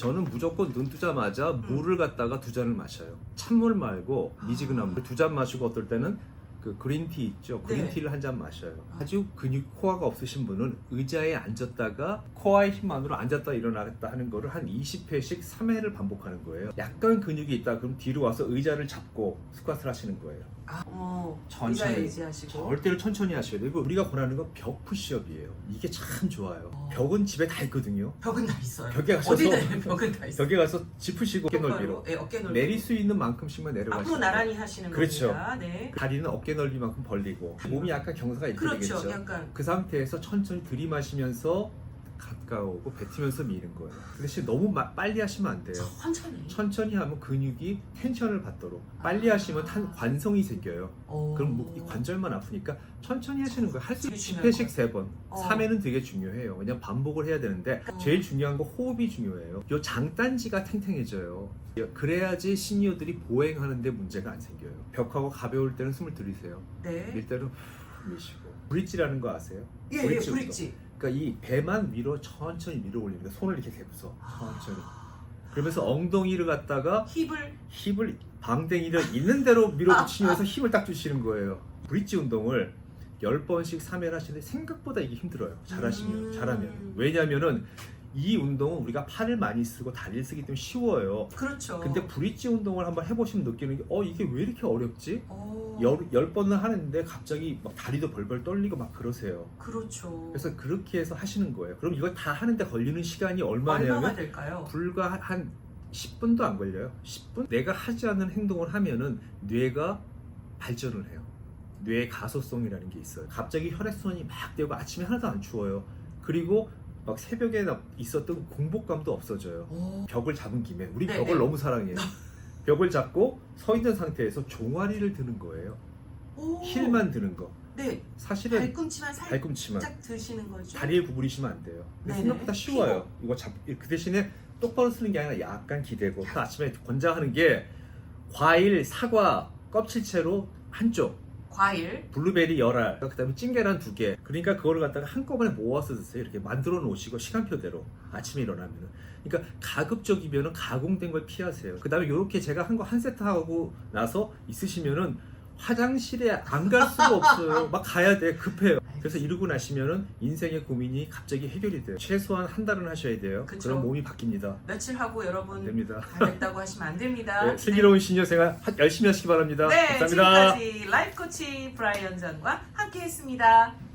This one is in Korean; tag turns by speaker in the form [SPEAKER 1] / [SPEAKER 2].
[SPEAKER 1] 저는 무조건 눈 뜨자마자
[SPEAKER 2] 음.
[SPEAKER 1] 물을 갖다가 두 잔을 마셔요. 찬물 말고 미지근한
[SPEAKER 2] 아.
[SPEAKER 1] 물두 잔 마시고 어떨 때는 그 그린티 있죠.
[SPEAKER 2] 네.
[SPEAKER 1] 그린티를 한잔 마셔요.
[SPEAKER 2] 아.
[SPEAKER 1] 아주 근육 코어가 없으신 분은 의자에 앉았다가 코어의 힘만으로 앉았다 일어나겠다 하는 거를 한 20회씩 3회를 반복하는 거예요. 약간 근육이 있다 그럼 뒤로 와서 의자를 잡고 스쿼트를 하시는 거예요.
[SPEAKER 2] 아, 어,
[SPEAKER 1] 천천히. 절대로 천천히 하셔야. 그리고 우리가 권하는 건 벽 푸시업이에요. 이게 참 좋아요.
[SPEAKER 2] 어.
[SPEAKER 1] 벽은 집에 다 있거든요.
[SPEAKER 2] 벽은 다 있어요.
[SPEAKER 1] 벽에
[SPEAKER 2] 어디든 벽은 다 있어요.
[SPEAKER 1] 벽에 가서 짚으시고 어깨 넓이로
[SPEAKER 2] 예, 어깨 넓이.
[SPEAKER 1] 내릴 수 있는 만큼씩만
[SPEAKER 2] 앞으로
[SPEAKER 1] 내려가시면
[SPEAKER 2] 나란히 하시는
[SPEAKER 1] 그렇죠.
[SPEAKER 2] 겁니다. 네.
[SPEAKER 1] 다리는 어깨 넓이만큼 벌리고 몸이 약간 경사가 이렇게
[SPEAKER 2] 그렇죠.
[SPEAKER 1] 되겠죠.
[SPEAKER 2] 약간
[SPEAKER 1] 그 상태에서 천천히 들이마시면서 가까우고 뱉으면서 미는 거예요. 그 대신 너무 마- 빨리 하시면 안 돼요.
[SPEAKER 2] 천천히.
[SPEAKER 1] 천천히 하면 근육이 텐션을 받도록 빨리 하시면 탄 관성이 생겨요.
[SPEAKER 2] 어.
[SPEAKER 1] 그럼 뭐- 이 관절만 아프니까 천천히 하시는 거예요. 할수
[SPEAKER 2] 되게
[SPEAKER 1] 10회씩
[SPEAKER 2] 중요한
[SPEAKER 1] 3번.
[SPEAKER 2] 어.
[SPEAKER 1] 3회는 되게 중요해요. 왜냐면 반복을 해야 되는데
[SPEAKER 2] 어.
[SPEAKER 1] 제일 중요한 건 호흡이 중요해요. 요 장단지가 탱탱해져요. 그래야지 시니어들이 보행하는데 문제가 안 생겨요. 벽하고 가벼울 때는 숨을 들이세요.
[SPEAKER 2] 네.
[SPEAKER 1] 밀 때는 후 미시고. 브릿지라는 거 아세요?
[SPEAKER 2] 예, 예,
[SPEAKER 1] 브릿지
[SPEAKER 2] 브릿지.
[SPEAKER 1] 그러니까 이 배만 위로 천천히 밀어 올립니다. 손을 이렇게 대고서 천천히.
[SPEAKER 2] 아,
[SPEAKER 1] 그러면서 엉덩이를 갖다가
[SPEAKER 2] 힙을
[SPEAKER 1] 힙을 방댕이를 있는 대로 밀어붙이면서 힘을 딱 주시는 거예요. 브릿지 운동을 10번씩 3회를 하시는데 생각보다 이게 힘들어요. 잘하시면,
[SPEAKER 2] 음.
[SPEAKER 1] 잘하면. 왜냐면은 이 운동은 우리가 팔을 많이 쓰고 다리를 쓰기 때문에 쉬워요.
[SPEAKER 2] 그렇죠.
[SPEAKER 1] 근데 브릿지 운동을 한번 해보시면 느끼는 게, 어, 이게 왜 이렇게 어렵지?
[SPEAKER 2] 어,
[SPEAKER 1] 열, 열 번을 하는데 갑자기 막 다리도 벌벌 떨리고 막 그러세요.
[SPEAKER 2] 그렇죠.
[SPEAKER 1] 그래서 그렇게 해서 하시는 거예요. 그럼 이걸 다 하는데 걸리는 시간이
[SPEAKER 2] 얼마나
[SPEAKER 1] 얼마냐면
[SPEAKER 2] 될까요?
[SPEAKER 1] 불과 한 10분도 안 걸려요. 10분? 내가 하지 않는 행동을 하면은 뇌가 발전을 해요. 뇌 가소성이라는 게 있어요. 갑자기 혈액순환이 막 되고 아침에 하나도 안 추워요. 그리고 막 새벽에 나- 있었던 공복감도 없어져요.
[SPEAKER 2] 오.
[SPEAKER 1] 벽을 잡은 김에 우리
[SPEAKER 2] 네,
[SPEAKER 1] 벽을
[SPEAKER 2] 네.
[SPEAKER 1] 너무 사랑해요. 벽을 잡고 서 있는 상태에서 종아리를 드는 거예요.
[SPEAKER 2] 오.
[SPEAKER 1] 힐만 드는 거.
[SPEAKER 2] 네.
[SPEAKER 1] 사실은
[SPEAKER 2] 발꿈치만 살짝
[SPEAKER 1] 발꿈치만
[SPEAKER 2] 드시는 거죠.
[SPEAKER 1] 다리에 구부리시면 안 돼요. 근데
[SPEAKER 2] 네네.
[SPEAKER 1] 생각보다 쉬워요. 이거 잡, 그 대신에 똑바로 쓰는 게 아니라 약간 기대고 그 아침에 권장하는 게 과일, 사과, 껍질채로 한쪽,
[SPEAKER 2] 과일.
[SPEAKER 1] 블루베리 열알, 그다음에 찐계란 두 개. 그러니까 그거를 갖다가 한꺼번에 모아서 드세요. 이렇게 만들어 놓으시고 시간표대로 아침에 일어나면은. 그러니까 가급적이면은 가공된 걸 피하세요. 그다음에 이렇게 제가 한 거 한 세트 하고 나서 있으시면은 화장실에 안 갈 수가 없어요. 막 가야 돼. 급해요. 그래서 이러고 나시면은 인생의 고민이 갑자기 해결이 돼요. 최소한 한 달은 하셔야 돼요.
[SPEAKER 2] 그쵸.
[SPEAKER 1] 그럼 몸이 바뀝니다.
[SPEAKER 2] 며칠 하고 여러분
[SPEAKER 1] 됩니다.
[SPEAKER 2] 안 됐다고 하시면 안 됩니다.
[SPEAKER 1] 네, 슬기로운 시니어 생활 하- 열심히 하시기 바랍니다.
[SPEAKER 2] 네,
[SPEAKER 1] 감사합니다.
[SPEAKER 2] 지금까지 라이프 코치 브라이언 전과 함께했습니다.